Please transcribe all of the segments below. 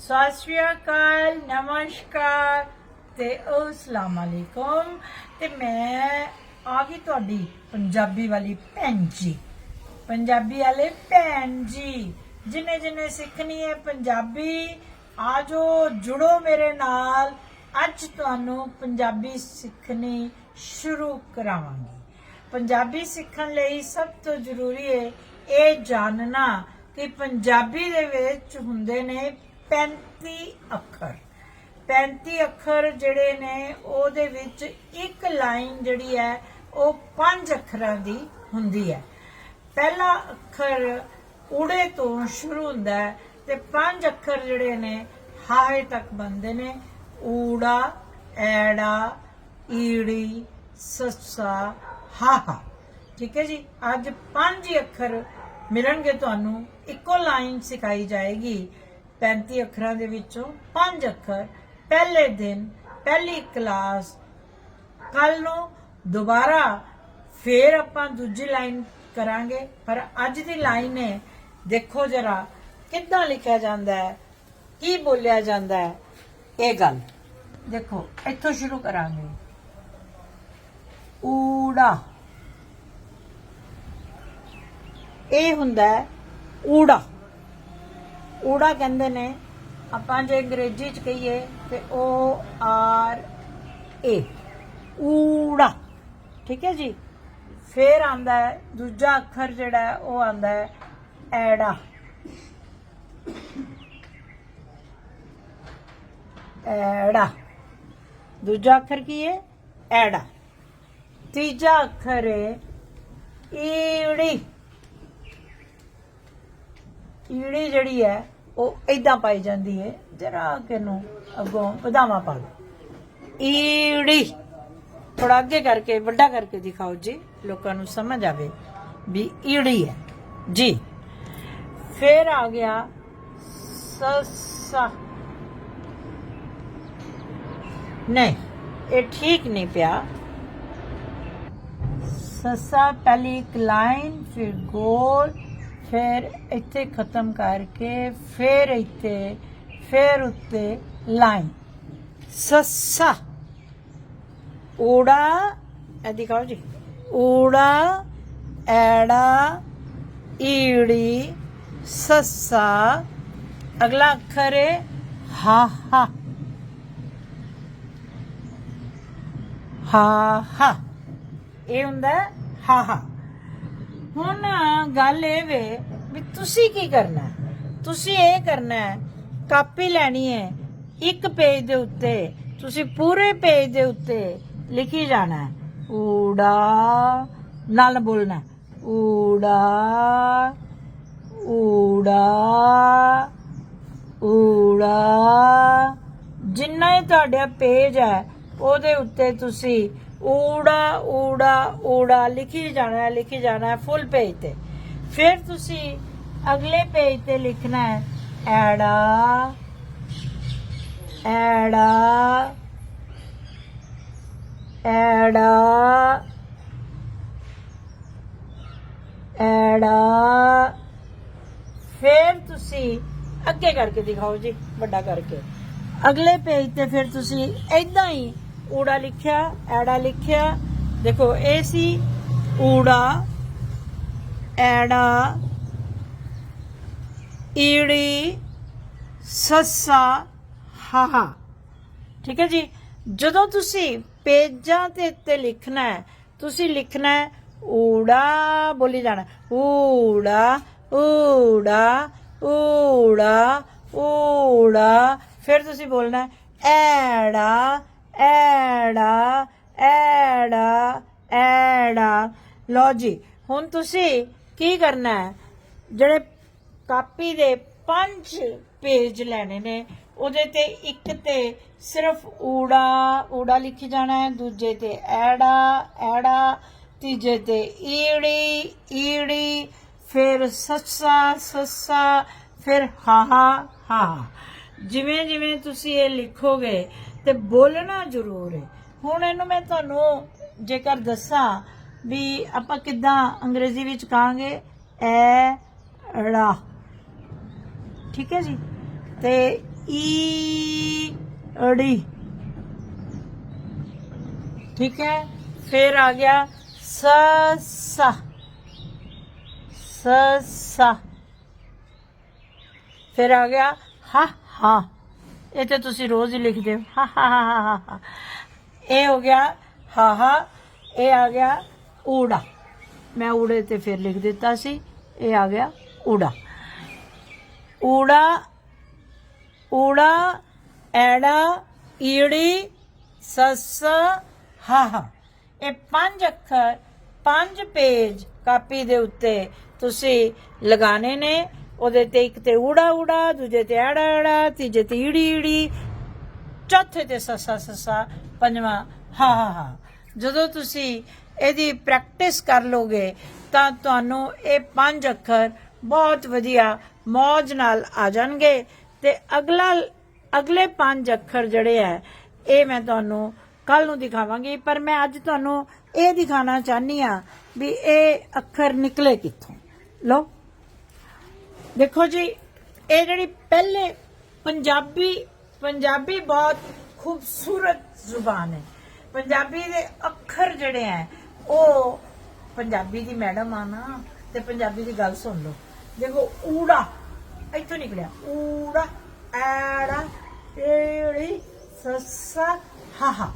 ਸਤਿ ਸ਼੍ਰੀ ਅਕਾਲ, ਨਮਸਕਾਰ ਤੇ ਅਸਲਾਮ ਅਲੈਕੁਮ। ਤੇ ਮੈਂ ਆ ਗਈ ਤੁਹਾਡੀ ਪੰਜਾਬੀ ਵਾਲੀ ਭੈਣ ਜੀ। ਪੰਜਾਬੀ ਵਾਲੇ ਭੈਣ ਜੀ, ਜਿਨੇ ਜਿਨੇ ਸਿੱਖਣੀ ਹੈ ਪੰਜਾਬੀ ਆਜੋ ਜੁੜੋ ਮੇਰੇ ਨਾਲ। ਅੱਜ ਤੁਹਾਨੂੰ ਪੰਜਾਬੀ ਸਿੱਖਣੀ ਸ਼ੁਰੂ ਕਰਾਵਾਂਗੀ। ਪੰਜਾਬੀ ਸਿੱਖਣ ਲਈ ਸਭ ਤੋਂ ਜ਼ਰੂਰੀ ਹੈ ਇਹ ਜਾਣਨਾ ਕਿ ਪੰਜਾਬੀ ਦੇ ਵਿੱਚ ਹੁੰਦੇ ਨੇ 35 ਅੱਖਰ। 35 ਅੱਖਰ ਜਿਹੜੇ ਨੇ, ਉਹਦੇ ਵਿੱਚ ਇੱਕ ਲਾਈਨ ਜਿਹੜੀ ਹੈ, ਉਹ ਪੰਜ ਅੱਖਰਾਂ ਦੀ ਹੁੰਦੀ ਹੈ। ਪਹਿਲਾ ਅੱਖਰ ਊੜੇ ਤੋਂ ਸ਼ੁਰੂ ਹੁੰਦਾ ਹੈ ਤੇ ਪੰਜ ਅੱਖਰ ਜਿਹੜੇ ਨੇ, ਹਾਏ ਤੱਕ ਬਣਦੇ ਨੇ। ਊੜਾ, ਐੜਾ, ਈੜੀ, ਸੱਸਾ ਹਾਹਾ ਠੀਕ ਹੈ ਜੀ? ਅੱਜ ਪੰਜ ਅੱਖਰ ਮਿਲਣਗੇ ਤੁਹਾਨੂੰ। ਇੱਕੋ ਲਾਈਨ ਸਿਖਾਈ ਜਾਏਗੀ। 35 ਅੱਖਰਾਂ ਦੇ ਵਿੱਚੋਂ ਪੰਜ ਅੱਖਰ, ਪਹਿਲੇ ਦਿਨ, ਪਹਿਲੀ ਕਲਾਸ ਕੱਲ ਨੂੰ ਦੁਬਾਰਾ ਫੇਰ ਆਪਾਂ ਦੂਜੀ ਲਾਈਨ ਕਰਾਂਗੇ। ਪਰ ਅੱਜ ਦੀ ਲਾਈਨ ਹੈ, ਦੇਖੋ ਜਰਾ, ਕਿੱਦਾਂ ਲਿਖਿਆ ਜਾਂਦਾ ਹੈ, ਕੀ ਬੋਲਿਆ ਜਾਂਦਾ ਹੈ, ਇਹ ਗੱਲ। ਦੇਖੋ, ਇੱਥੋਂ ਸ਼ੁਰੂ ਕਰਾਂਗੇ। ਊੜਾ। ਇਹ ਹੁੰਦਾ ਊੜਾ। ਊੜਾ ਕਹਿੰਦੇ ਨੇ, ਆਪਾਂ ਜੇ ਅੰਗਰੇਜ਼ੀ ਚ ਕਹੀਏ ਤੇ O ਆਰ A ਊੜਾ, ਠੀਕ ਹੈ ਜੀ? ਫੇਰ ਆਂਦਾ ਹੈ, ਦੂਜਾ ਅੱਖਰ ਜਿਹੜਾ ਉਹ ਆਂਦਾ ਹੈ, ਐੜਾ। ਐੜਾ। ਦੂਜਾ ਅੱਖਰ ਕੀ ਹੈ? ਐੜਾ। ਤੀਜਾ ਅੱਖਰ ਹੈ, ਈੜੀ। ਈੜੀ ਜਿਹੜੀ ਹੈ, ਉਹ ਇਦਾਂ ਪਾਈ ਜਾਂਦੀ ਹੈ, ਜਰਾ ਕਿ ਨੂੰ ਅੱਗੋਂ ਵਧਾਵਾ ਪਾ ਲਓ। ਈੜੀ ਥੋੜਾ ਅੱਗੇ ਕਰਕੇ, ਵੱਡਾ ਕਰਕੇ ਦਿਖਾਓ ਜੀ, ਲੋਕਾਂ ਨੂੰ ਸਮਝ ਆਵੇ ਵੀ ਈੜੀ ਹੈ। ਜੀ। ਫਿਰ ਆ ਗਿਆ ਸਸਾ। ਨਹੀਂ, ਇਹ ਠੀਕ ਨਹੀਂ ਪਿਆ। ਸੱਸਾ, ਪਹਿਲੀ ਇੱਕ ਲਾਈਨ, ਫਿਰ ਗੋਲ। ਫਿਰ ਇੱਥੇ ਖਤਮ ਕਰਕੇ ਫਿਰ ਇੱਥੇ, ਫਿਰ ਉੱਤੇ ਲਾਈਨ। ਸੱਸਾ। ਊੜਾ, ਇਹ ਦਿਖਾਓ ਜੀ। ਊੜਾ, ਐੜਾ, ਈੜੀ, ਸੱਸਾ। ਅਗਲਾ ਅੱਖਰ ਹੈ ਹਾ ਹਾ। ਹਾ ਹਾ। ਇਹ ਹੁੰਦਾ ਹੈ ਹਾ ਹਾ। ਹੁਣ ਗੱਲ ਇਹ ਵੇ ਵੀ ਤੁਸੀਂ ਕੀ ਕਰਨਾ? ਤੁਸੀਂ ਇਹ ਕਰਨਾ ਹੈ, ਕਾਪੀ ਲੈਣੀ ਹੈ, ਇੱਕ ਪੇਜ ਦੇ ਉੱਤੇ, ਤੁਸੀਂ ਪੂਰੇ ਪੇਜ ਦੇ ਉੱਤੇ ਲਿਖੀ ਜਾਣਾ ਊੜਾ ਨਾਲ ਬੋਲਣਾ ਊੜਾ ਊੜਾ ਊੜਾ। ਜਿੰਨਾ ਹੀ ਤੁਹਾਡਾ ਪੇਜ ਹੈ, ਉਹਦੇ ਉੱਤੇ ਤੁਸੀਂ ਊੜਾ ਊੜਾ ਊੜਾ, ਲਿਖੀ ਜਾਣਾ ਹੈ ਲਿਖੀ ਜਾਣਾ ਹੈ ਫੁੱਲ ਪੇਜ ਤੇ। ਫਿਰ ਤੁਸੀਂ ਅਗਲੇ ਪੇਜ ਤੇ ਲਿਖਣਾ ਹੈ, ਐੜਾ ਐੜਾ ਐੜਾ ਐੜਾ। ਫਿਰ ਤੁਸੀਂ ਅੱਗੇ ਕਰਕੇ ਦਿਖਾਓ ਜੀ, ਵੱਡਾ ਕਰਕੇ। ਅਗਲੇ ਪੇਜ ਤੇ ਫਿਰ ਤੁਸੀਂ ਐਦਾਂ ਹੀ ਊੜਾ ਲਿਖਿਆ ਐੜਾ ਲਿਖਿਆ ਦੇਖੋ ਇਹ ਸੀ ਊੜਾ ਐੜਾ ਈੜੀ ਸੱਸਾ ਹਾਹਾ ਠੀਕ ਹੈ ਜੀ ਜਦੋਂ ਤੁਸੀਂ ਪੇਜਾਂ ਦੇ ਉੱਤੇ ਲਿਖਣਾ ਹੈ ਤੁਸੀਂ ਲਿਖਣਾ ਹੈ ਊੜਾ ਬੋਲੀ ਜਾਣਾ ਊੜਾ ਊੜਾ ਊੜਾ ਊੜਾ ਫਿਰ ਤੁਸੀਂ ਬੋਲਣਾ ਹੈ ਐੜਾ ਐੜਾ ਐੜਾ ਐੜਾ। ਲਓ ਜੀ, ਹੁਣ ਤੁਸੀਂ ਕੀ ਕਰਨਾ ਹੈ? ਜਿਹੜੇ ਕਾਪੀ ਦੇ ਪੰਜ ਪੇਜ ਲੈਣੇ ਨੇ, ਉਹਦੇ ਤੇ ਇੱਕ ਤੇ ਸਿਰਫ ਊੜਾ ਊੜਾ ਲਿਖੀ ਜਾਣਾ ਹੈ, ਦੂਜੇ ਤੇ ਐੜਾ ਐੜਾ, ਤੀਜੇ ਤੇ ਈੜੀ ਈੜੀ, ਫਿਰ ਸੱਸਾ ਸੱਸਾ, ਫਿਰ ਹਾਹਾ ਹਾ ਜਿਵੇਂ ਜਿਵੇਂ ਤੁਸੀਂ ਇਹ ਲਿਖੋਗੇ ਤੇ ਬੋਲਣਾ ਜ਼ਰੂਰ ਹੈ। ਹੁਣ ਇਹਨੂੰ ਮੈਂ ਤੁਹਾਨੂੰ ਜੇਕਰ ਦੱਸਾਂ ਵੀ ਆਪਾਂ ਕਿੱਦਾਂ ਅੰਗਰੇਜ਼ੀ ਵਿੱਚ ਕਹਾਂਗੇ, ਐ ੜਾ ਠੀਕ ਹੈ ਜੀ? ਤੇ ਈ ਅੜੀ ਠੀਕ ਹੈ? ਫਿਰ ਆ ਗਿਆ ਸ, ਸਾ। ਸ, ਸਾ। ਫਿਰ ਆ ਗਿਆ ਹਾ ਹਾ। ਇਹ ਤੇ ਤੁਸੀਂ ਰੋਜ਼ ਹੀ ਲਿਖਦੇ ਹੋ। ਹਾ ਹਾ ਹਾ ਹਾ, ਹਾ ਇਹ ਹੋ ਗਿਆ ਹਾ ਹਾ ਇਹ ਆ ਗਿਆ ਊੜਾ। ਮੈਂ ਊੜੇ ਤੇ ਫਿਰ ਲਿਖ ਦਿੱਤਾ ਸੀ ਇਹ ਆ ਗਿਆ ਊੜਾ। ਊੜਾ ਊੜਾ ਐੜਾ ਈੜੀ ਸੱਸ ਹਾ ਹਾ। ਇਹ ਪੰਜ ਅੱਖਰ ਪੰਜ ਪੇਜ ਕਾਪੀ ਦੇ ਉੱਤੇ ਤੁਸੀਂ ਲਗਾਣੇ ਨੇ। ਉਹਦੇ ਤੇ ਇੱਕ ਤੇ ਊੜਾ ਊੜਾ, ਦੂਜੇ ਤੇ ਐੜਾ ਐੜਾ, ਤੀਜੇ ਤੇ ਈੜੀ ਈੜੀ, ਚੌਥੇ ਤੇ ਸੱਸਾ ਸੱਸਾ, ਪੰਜਵਾਂ, ਹਾਂ ਹਾਂ ਹਾਂ। ਜਦੋਂ ਤੁਸੀਂ ਇਹਦੀ ਪ੍ਰੈਕਟਿਸ ਕਰ ਲੋਗੇ, ਤਾਂ ਤੁਹਾਨੂੰ ਇਹ ਪੰਜ ਅੱਖਰ ਬਹੁਤ ਵਧੀਆ ਮੌਜ ਨਾਲ ਆ ਜਾਣਗੇ। ਤੇ ਅਗਲਾ, ਅਗਲੇ ਪੰਜ ਅੱਖਰ ਜਿਹੜੇ ਹੈ ਇਹ ਮੈਂ ਤੁਹਾਨੂੰ ਕੱਲ ਨੂੰ ਦਿਖਾਵਾਂਗੀ, ਪਰ ਮੈਂ ਅੱਜ ਤੁਹਾਨੂੰ ਇਹ ਦਿਖਾਣਾ ਚਾਹਨੀ ਆ ਵੀ ਇਹ ਅੱਖਰ ਨਿਕਲੇ ਕਿੱਥੋਂ। ਲਓ। ਦੇਖੋ ਜੀ, ਇਹ ਜਿਹੜੀ ਪਹਿਲੇ ਪੰਜਾਬੀ ਪੰਜਾਬੀ ਬਹੁਤ ਖੂਬਸੂਰਤ ਜ਼ੁਬਾਨ ਹੈ। ਪੰਜਾਬੀ ਦੇ ਅੱਖਰ ਜਿਹੜੇ ਹੈ, ਉਹ ਪੰਜਾਬੀ ਦੀ ਮੈਡਮ ਆ ਨਾ, ਤੇ ਪੰਜਾਬੀ ਦੀ ਗੱਲ ਸੁਣ ਲਓ। ਦੇਖੋ, ਊੜਾ, ਇੱਥੋਂ ਨਿਕਲਿਆ। ਊੜਾ, ਐੜਾ ਏੜੀ ਸੱਸਾ, ਹਾਹਾ।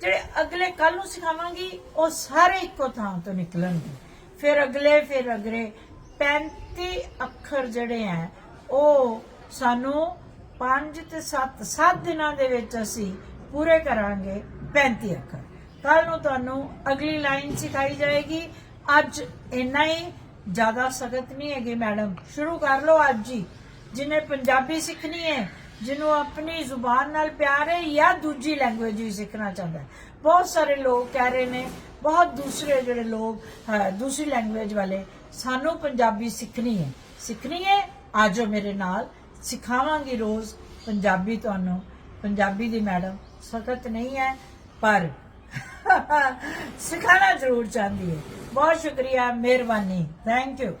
ਜਿਹੜੇ ਅਗਲੇ ਕੱਲ ਨੂੰ ਸਿਖਾਵਾਂਗੀ, ਉਹ ਸਾਰੇ ਇੱਕੋ ਥਾਂ ਤੋਂ ਨਿਕਲਣਗੇ। ਫਿਰ ਅਗਲੇ ਫਿਰ ਅਗਲੇ। 35 ਅੱਖਰ ਜਿਹੜੇ ਆ ਉਹ ਸਾਨੂੰ 5 ਤੇ 7 7 ਦਿਨਾਂ ਦੇ ਵਿੱਚ ਅਸੀਂ ਪੂਰੇ ਕਰਾਂਗੇ 35 ਅੱਖਰ। ਕੱਲ ਨੂੰ ਤੁਹਾਨੂੰ ਅਗਲੀ ਲਾਈਨ ਸਿਖਾਈ ਜਾਏਗੀ। ਅੱਜ ਇੰਨਾ ਹੀ, ਜ਼ਿਆਦਾ ਸਖਤ ਨਹੀਂ ਹੈਗੇ ਮੈਡਮ। ਸ਼ੁਰੂ ਕਰ ਲਓ ਅੱਜ ਹੀ। ਜਿਹਨੇ ਪੰਜਾਬੀ ਸਿੱਖਣੀ ਹੈ ਜਿਹਨੂੰ ਆਪਣੀ ਜ਼ੁਬਾਨ ਨਾਲ ਪਿਆਰ ਹੈ ਜਾਂ ਦੂਜੀ ਲੈਂਗੁਏਜ ਵੀ ਸਿੱਖਣਾ ਚਾਹੁੰਦਾ ਹੈ ਬਹੁਤ ਸਾਰੇ ਲੋਕ ਕਹਿ ਰਹੇ ਨੇ, ਬਹੁਤ ਦੂਸਰੇ ਜਿਹੜੇ ਲੋਕ ਹੈ ਦੂਸਰੀ ਲੈਂਗੁਏਜ ਵਾਲੇ ਸਾਨੂੰ ਪੰਜਾਬੀ ਸਿੱਖਣੀ ਹੈ। ਸਿੱਖਣੀ ਹੈ ਆਜੋ ਮੇਰੇ ਨਾਲ। ਸਿਖਾਵਾਂਗੀ ਰੋਜ਼ ਪੰਜਾਬੀ ਤੁਹਾਨੂੰ। ਪੰਜਾਬੀ ਦੀ ਮੈਡਮ ਸਖਤ ਨਹੀਂ ਹੈ, ਪਰ ਸਿਖਾਣਾ ਜ਼ਰੂਰ ਚਾਹੁੰਦੀ ਹੈ। ਬਹੁਤ ਸ਼ੁਕਰੀਆ, ਮਿਹਰਬਾਨੀ। Thank you